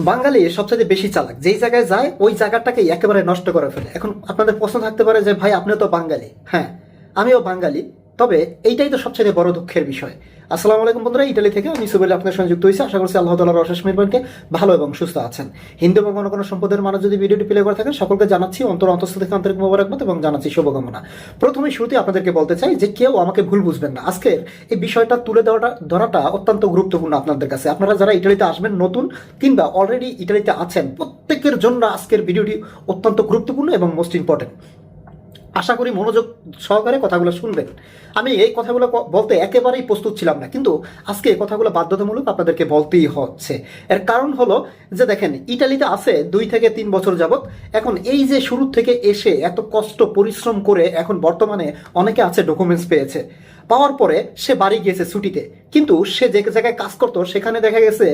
বাঙালি সবচেয়ে বেশি চালাক। যেই জায়গায় যায়, ওই জায়গাটাকে একেবারে নষ্ট করে ফেলে। এখন আপনাদের প্রশ্ন থাকতে পারে যে, ভাই, আপনিও তো বাঙালি। হ্যাঁ আমিও বাঙালি। তবে এইটাই তো সবচেয়ে বড় দুঃখের বিষয়। আসসালামু আলাইকুম বন্ধুরা, ইটালি থেকে আমি সুবেল আপনার সঙ্গে যুক্ত হয়েছি। আশা করছি আল্লাহ তালার অশেষ মেহরবানকে ভালো এবং সুস্থ আছেন। হিন্দু এবং কোনো কোনো সম্পদের মানুষ যদি ভিডিওটি প্লে করে থাকেন, সকলকে জানাচ্ছি অন্তর অন্তস্থ থেকে আন্তরিক মোবারকবাদ এবং জানাচ্ছি শুভকামনা। প্রথমে শুরুতে আপনাদেরকে বলতে চাই যে কেউ আমাকে ভুল বুঝবেন না। আজকের এই বিষয়টা তুলে দেওয়াটা ধরাটা অত্যন্ত গুরুত্বপূর্ণ আপনাদের কাছে। আপনারা যারা ইটালিতে আসবেন, নতুন কিংবা অলরেডি ইটালিতে আছেন, প্রত্যেকের জন্য আজকের ভিডিওটি অত্যন্ত গুরুত্বপূর্ণ এবং মোস্ট ইম্পর্টেন্ট আশা করি মনোযোগ সহকারে কথাগুলো শুনবেন। আমি এই কথাগুলো বলতে একেবারেই প্রস্তুত ছিলাম না, কিন্তু আজকে এই কথাগুলো বাধ্যতামূলক আপনাদেরকে বলতেই হচ্ছে। এর কারণ হলো যে দেখেন, ইটালিতে আছে দুই থেকে তিন বছর যাবত এখন এই যে শুরু থেকে এসে এত কষ্ট, পরিশ্রম করে এখন বর্তমানে অনেকে আছে ডকুমেন্টস পেয়েছে। পাওয়ার পরে সে বাড়ি গিয়েছে ছুটিতে। কিন্তু সে যে জায়গায় কাজ করতো, সেখানে দেখা গেছে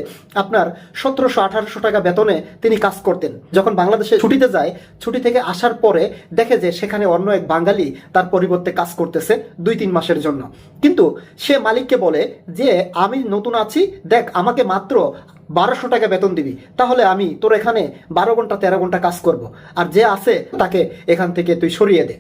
আপনার সতেরোশো, আঠারোশো টাকা বেতনে তিনি কাজ করতেন। যখন বাংলাদেশে ছুটিতে যায়, ছুটি থেকে আসার পরে দেখে যে সেখানে অন্য এক বাঙালি তার পরিবর্তে কাজ করতেছে দুই, তিন মাসের জন্য। কিন্তু সে মালিককে বলে যে, আমি নতুন আছি, দেখ, আমাকে মাত্র বারোশো টাকা বেতন দিবি। তাহলে আমি তোর এখানে বারো ঘণ্টা, তেরো ঘণ্টা কাজ করব। আর যে আছে, তাকে এখান থেকে তুই সরিয়ে দে।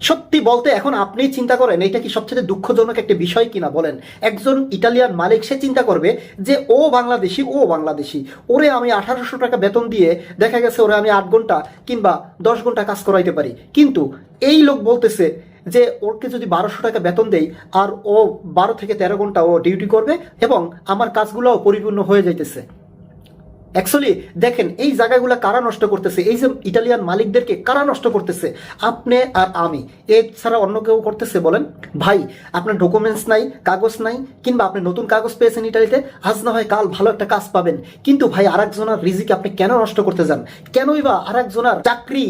সত্যি বলতে এখন আপনি চিন্তা করেন এটা কি সবচেয়ে দুঃখজনক একটা বিষয় কিনা বলেন? একজন ইটালিয়ান মালিক, সে চিন্তা করবে যে, ও বাংলাদেশি ও বাংলাদেশি। ওরে আমি আঠারোশো টাকা বেতন দিয়ে দেখা গেছে ওরে আমি আট ঘণ্টা কিংবা দশ ঘণ্টা কাজ করাইতে পারি। কিন্তু এই লোক বলতেছে যে ওকে যদি বারোশো টাকা বেতন দেই, আর ও বারো থেকে তেরো ঘণ্টা ও ডিউটি করবে এবং আমার কাজগুলোও পরিপূর্ণ হয়ে যাইতেছে। অ্যাকচুয়ালি দেখেন, এই জায়গাগুলো কারা নষ্ট করতেছে? এই যে ইটালিয়ান মালিকদেরকে কারা নষ্ট করতেছে? আপনি আর আমি। এছাড়া অন্য কেউ করতেছে, বলেন? ভাই, আপনার ডকুমেন্টস নাই, কাগজ নাই, কিংবা আপনি নতুন কাগজ পেয়েছেন ইটালিতে, আজ না হয় কাল ভালো একটা কাজ পাবেন। কিন্তু ভাই, আরেকজনের রিজিক আপনি কেন নষ্ট করতে যান? কেনই বা আরেকজনের চাকরি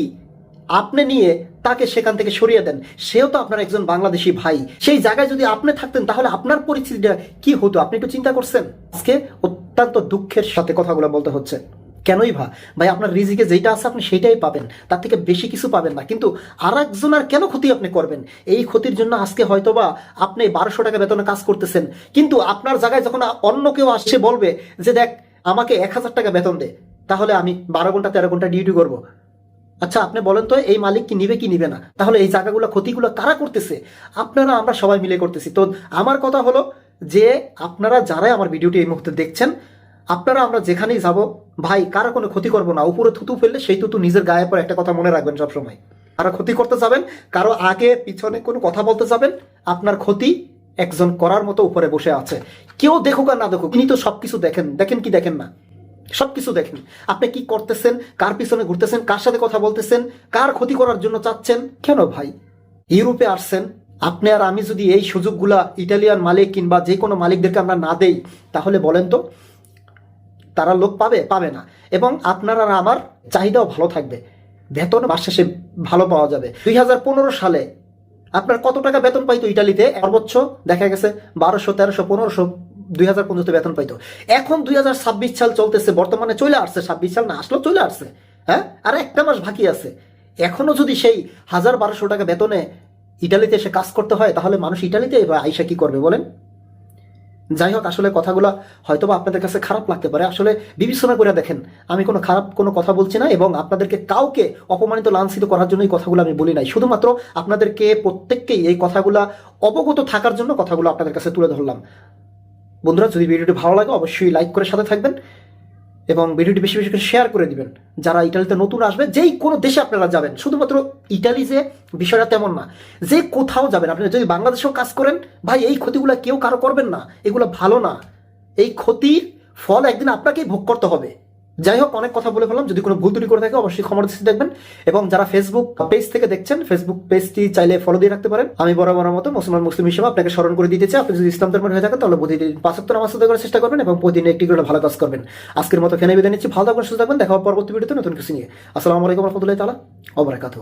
আপনি নিয়ে তাকে সেখান থেকে সরিয়ে দেন? সেও তো আপনার একজন বাংলাদেশি ভাই। সেই জায়গায় যদি আপনি থাকতেন, তাহলে আপনার পরিস্থিতিটা কি হতো? আপনি একটু চিন্তা করছেন? আজকে অত্যন্ত দুঃখের সাথে কথাগুলো বলতে হচ্ছে। কেনই ভা ভাই, আপনার রিজিকে যেটা আছে আপনি সেটাই পাবেন। তার থেকে বেশি কিছু পাবেন না। কিন্তু আর একজনের কেন ক্ষতি আপনি করবেন? এই ক্ষতির জন্য আজকে হয়তোবা আপনি বারোশো টাকা বেতনে কাজ করতেছেন। কিন্তু আপনার জায়গায় যখন অন্য কেউ আসছে বলবে যে, দেখ, আমাকে এক হাজার টাকা বেতন দে, তাহলে আমি বারো ঘণ্টা, তেরো ঘণ্টা ডিউটি করব। আচ্ছা আপনি বলেন তো, এই মালিক কি নিবে কি নিবে না? তাহলে এই জায়গাগুলো ক্ষতিগুলো কারা করতেছে? আপনারা, আমরা সবাই মিলে করতেছি। তো আমার কথা হলো যে আপনারা যারাই আমার ভিডিওটি এই মুহূর্তে দেখছেন, আপনারা আমরা যেখানেই যাব, ভাই, কারও কোনো ক্ষতি করব না। উপরে থুতু ফেললে সেই থুতু নিজের গায়ে পর একটা কথা মনে রাখবেন সবসময়। কারও ক্ষতি করতে যাবেন, কারও আগে পিছনে কোনো কথা বলতে যাবেন, আপনার ক্ষতি একজন করার মতো উপরে বসে আছে। কেউ দেখুক আর না দেখুক তিনি তো সবকিছু দেখেন দেখেন কি দেখেন না? সবকিছু দেখেন। আপনি কি করতেছেন, কার পিছনে ঘুরতেছেন, কার সাথে কথা বলতেছেন, কার ক্ষতি করার জন্য চাচ্ছেন? কেন ভাই? ইউরোপে আসছেন আপনি আর আমি যদি এই সুযোগগুলা ইটালিয়ান মালিক কিংবা যে কোনো মালিকদেরকে আমরা না দেই, তাহলে বলেন তো, তারা লোক পাবে? পাবে না। এবং আপনার আর আমার চাহিদাও ভালো থাকবে। বেতন মাস শেষে ভালো পাওয়া যাবে। দুই হাজার পনেরো সালে আপনার কত টাকা বেতন পাইতো ইটালিতে? সর্বোচ্চ দেখা গেছে বারোশো, তেরোশো, পনেরোশো, দুই হাজার পর্যন্ত বেতন পাইতো। এখন দুই হাজার ছাব্বিশ সাল চলতেছে, বর্তমানে চলে আসছে। ছাব্বিশ সাল না, আসলেও চলে আসছে। হ্যাঁ? আর একটা মাস বাকি আছে। এখনও যদি সেই হাজার বারোশো টাকা বেতনে ইটালিতে এসে কাজ করতে হয়, তাহলে মানুষ ইটালিতে এবার আইসা কি করবে বলেন? যাই হোক, আসলে কথাগুলো হয়তোবা আপনাদের কাছে খারাপ লাগতে পারে। আসলে বিবেচনা করে দেখেন, আমি কোনো খারাপ কোনো কথা বলছি না এবং আপনাদেরকে কাউকে অপমানিত, লাঞ্ছিত করার জন্য এই কথাগুলো আমি বলি নাই। শুধুমাত্র আপনাদেরকে প্রত্যেককেই এই কথাগুলো অবগত থাকার জন্য কথাগুলো আপনাদের কাছে তুলে ধরলাম। বন্ধুরা, যদি ভিডিওটি ভালো লাগে, অবশ্যই লাইক করে সাথে থাকবেন। এবং ভিডিওটি বেশি বেশি করে শেয়ার করে দিবেন। যারা ইটালিতে নতুন আসবে, যেই কোনো দেশে আপনারা যাবেন, শুধুমাত্র ইটালি যে বিষয়টা তেমন না, যে কোথাও যাবেন। আপনি যদি বাংলাদেশেও কাজ করেন, ভাই, এই ক্ষতিগুলো কেউ কারও করবেন না, এগুলো ভালো না। এই ক্ষতির ফল একদিন আপনাকেই ভোগ করতে হবে। যাই হোক অনেক কথা বলে ফেললাম। যদি কোনো ভুল ত্রুটি করে থাকে, অবশ্যই ক্ষমা দৃষ্টি দেখবেন। এবং যারা ফেসবুক পেজ থেকে দেখছেন ফেসবুক পেজটি চাইলে ফলো দিয়ে রাখতে পারেন। আমি বরাবর মতো মুসলমান মুসলিম হিসেবে আপনাকে স্মরণ করে দিতে চাই। আপনি যদি ইসলাম ধর্মের হয়ে থাকেন, তাহলে প্রতিদিন পাঁচাত্তর নামাজ সাথে করার চেষ্টা করবেন এবং প্রতিদিন একটি করে ভালো কাজ করবেন। আজকের মতো ফেনে বিদায় নিচ্ছি। ভালো থাকবেন সুস্থ থাকবেন দেখা পরবর্তী ভিডিওতে নতুন কিছু নিয়ে। আসসালামু আলাইকুম রহমতুল্লাহ তালা অবরাকাতু